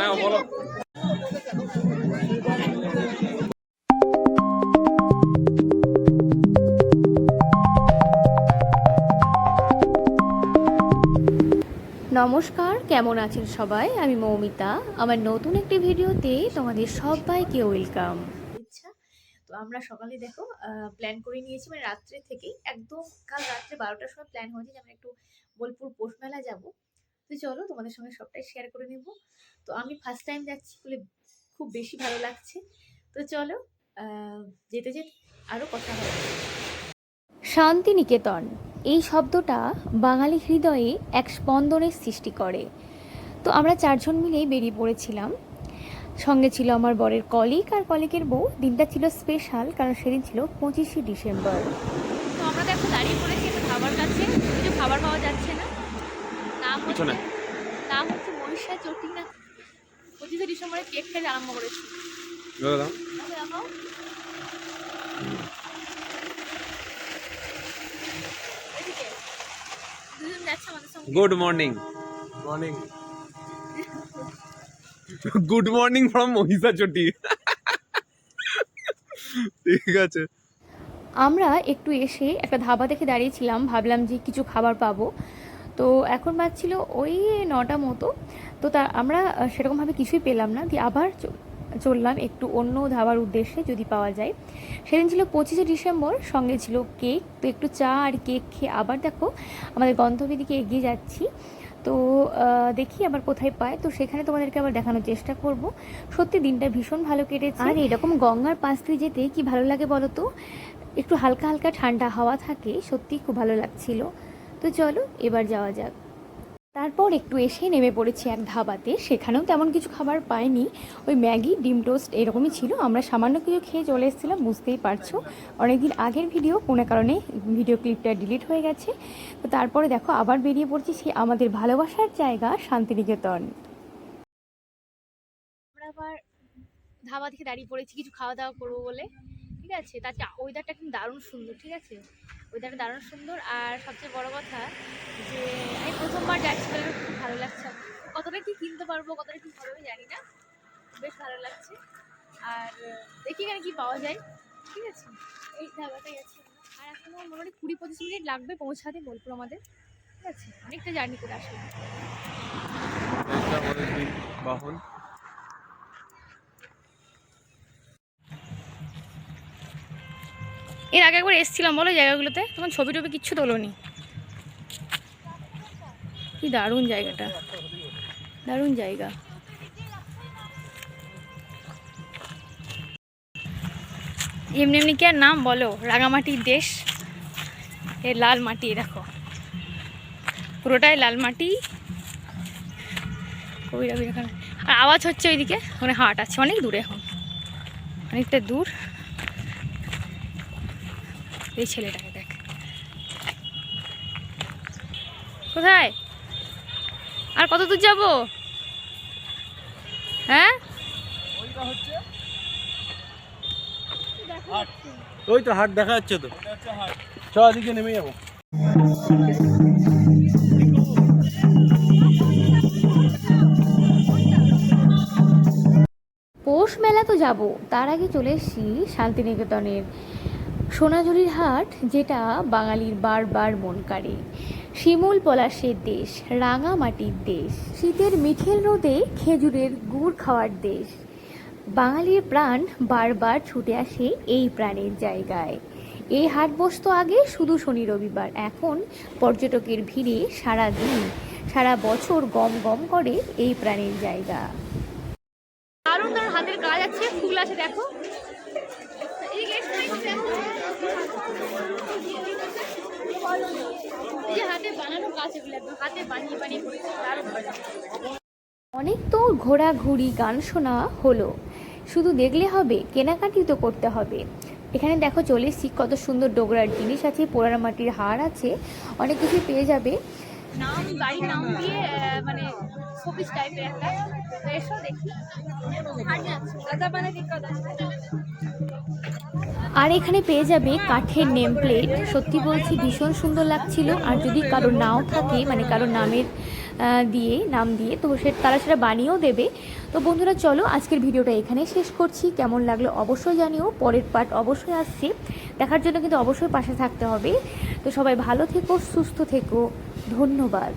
না বলো নমস্কার, কেমন আছেন সবাই? আমি মৌমিতা। আমার নতুন একটি ভিডিওতে তোমাদের সবাইকে ওয়েলকাম। ইচ্ছা। তো আমরা সকালে দেখো প্ল্যান করে নিয়েছি। মানে রাত্রে থেকেই, একদম কাল রাত্রে বারোটার সময় প্ল্যান হয়েছে যে আমরা একটু বোলপুর পোষ মেলা যাব। তো চলো তোমাদের সঙ্গে সবটাই শেয়ার করে নেব। তো আমি ফার্স্ট টাইম যাচ্ছি বলে খুব বেশি ভালো লাগছে। তো চলো যেতে যেতে আরও কথা হবে। শান্তিনিকেতন এই শব্দটা বাঙালি হৃদয়ে এক স্পন্দনের সৃষ্টি করে। তো আমরা চারজন মিলেই বেরিয়ে পড়েছিলাম। সঙ্গে ছিল আমার বরের কলিগ আর কলিগের বউ। দিনটা ছিল স্পেশাল কারণ সেদিন ছিল পঁচিশে ডিসেম্বর। তো আমরা দেখো দাঁড়িয়ে পড়েছি একটু খাবার কাছে। কিছু খাবার পাওয়া যাচ্ছে না। পিছনে। নাম হচ্ছে মহিষা চটি না পঁচিশে ডিসেম্বরে কেক খেতে আরম্ভ করেছি। সঙ্গে। Good morning morning good morning from Mahishachati. ঠিক আছে। আমরা একটু এসে একটা ধাবা দেখে দাঁড়িয়েছিলাম। ভাবলাম যে কিছু খাবার পাবো। তো এখন বাজছিল ওই নটা মতো। তো তা, আমরা সেরকমভাবে কিছুই পেলাম না। দিয়ে আবার চললাম একটু অন্য ধাবার উদ্দেশ্যে যদি পাওয়া যায়। সেদিন ছিল পঁচিশে ডিসেম্বর, সঙ্গে ছিল কেক। তো একটু চা আর কেক খেয়ে আবার দেখো আমাদের গন্তব্যের দিকে এগিয়ে যাচ্ছি। তো দেখি আবার কোথায় পায়। তো সেখানে তোমাদেরকে আবার দেখানোর চেষ্টা করব। সত্যি দিনটা ভীষণ ভালো কেটেছে। আর এরকম গঙ্গার পাশ দিয়ে যেতে কি ভালো লাগে বলো তো? একটু হালকা হালকা ঠান্ডা হাওয়া থাকে। সত্যি খুব ভালো লাগছিল। তো চলো, এবার যাওয়া যাক। তারপর একটু এসে নেমে পড়েছি এক ধাবাতে। সেখানেও তেমন কিছু খাবার পাইনি। ওই ম্যাগি, ডিম টোস্ট এরকমই ছিল। আমরা সামান্য কিছু খেয়ে চলে এসেছিলাম, বুঝতেই পারছ। অনেকদিন আগের ভিডিও, কোনো কারণে ভিডিও ক্লিপটা ডিলিট হয়ে গেছে। তো তারপরে দেখো, আবার বেরিয়ে পড়ছি সেই আমাদের ভালোবাসার জায়গা, শান্তিনিকেতন। আমরা আবার ধাবা থেকে দাঁড়িয়ে পড়েছি, কিছু খাওয়া দাওয়া করব বলে। ঠিক আছে? তাতে ওয়েদারটা কিন্তু দারুণ সুন্দর, ঠিক আছে? ওয়েদারটা দারুণ সুন্দর। আর সবচেয়ে বড় কথা যে, আমি প্রথমবার যাচ্ছি বলে খুব ভালো লাগছে। কতটা কি কিনতে পারব, কতটা কি হবে জানি না। বেশ ভালো লাগছে। আর দেখি এখানে কি পাওয়া যায়, ঠিক আছে? এই ধাবাটাই আছে। আর এখনও মোটামুটি কুড়ি পঁচিশ মিনিট লাগবে পৌঁছাতে বোলপুর আমাদের, ঠিক আছে? অনেকটা জার্নি করে আসলে এটা আমাদের দুই বাহন এর আগে একবার এসেছিলাম বলো জায়গাগুলোতে, তখন ছবি টবি কিচ্ছু তোলোনি। কি দারুণ জায়গাটা। দারুণ জায়গা। এমনি এমনি কি আর নাম বলো? রাঙামাটির দেশ। এ লাল মাটি দেখো। পুরোটাই লাল মাটি। কবি রবি আর আওয়াজ হচ্ছে ওইদিকে, ওখানে হাট আছে, অনেক দূরে এখন। অনেকটা দূর। এই ছেলেটাকে দেখ। কোথায়? আর কত দূর যাব? হ্যাঁ? ওই তো হাট দেখা যাচ্ছে তো। চ এদিকে নেমে যাব। পৌষ মেলা তো যাব। তার আগে চলে এসেছি শান্তিনিকেতনের। সোনাঝুরির হাট, যেটা বাঙালির বারবার মন কাড়ে। শিমুল পলাশের দেশ রাঙা মাটির দেশ। শীতের মিঠেল রোদে খেজুরের গুড় খাওয়ার দেশ। বাঙালির প্রাণ বারবার ছুটে আসে এই প্রাণের জায়গায়। এই হাট বসতো আগে শুধু শনি রবিবার, এখন পর্যটকের ভিড়ে সারা দিন, সারা বছর গম গম করে এই প্রাণের জায়গা। দারুণ দারুণ হাতের কাজ আছে, ফুল আছে, দেখো এদিকে এসো, এদিকে দেখো। এই যে হাতে বানানো গাছ এগুলো হাতে বানিয়ে বানিয়ে করেছে দারুণ অনেক তো ঘোরাঘুরি গান শোনা হলো। শুধু দেখলে হবে কেনাকাটি তো করতে হবে। এখানে দেখো চলে এসছি কত সুন্দর ডোগরার জিনিস আছে পোড়ার মাটির হাড় আছে অনেক কিছু পেয়ে যাবে। নাম বাড়ির নাম দিয়ে মানে শোপিস টাইপের একটা। এসো দেখি। আর এখানে পেয়ে যাবে কাঠের নেম প্লেট সত্যি বলছি, ভীষণ সুন্দর লাগছিল। আর যদি কারোর নাও থাকে মানে কারোর নামের দিয়ে, নাম দিয়ে, তো সে, তারা সেটা বানিয়েও দেবে। তো বন্ধুরা, চলো আজকের ভিডিওটা এখানে শেষ করছি। কেমন লাগল অবশ্যই জানিও। পরের পার্ট অবশ্যই আসছে। দেখার জন্য কিন্তু অবশ্যই পাশে থাকতে হবে। তো সবাই ভালো থেকো, সুস্থ থেকো। ধন্যবাদ।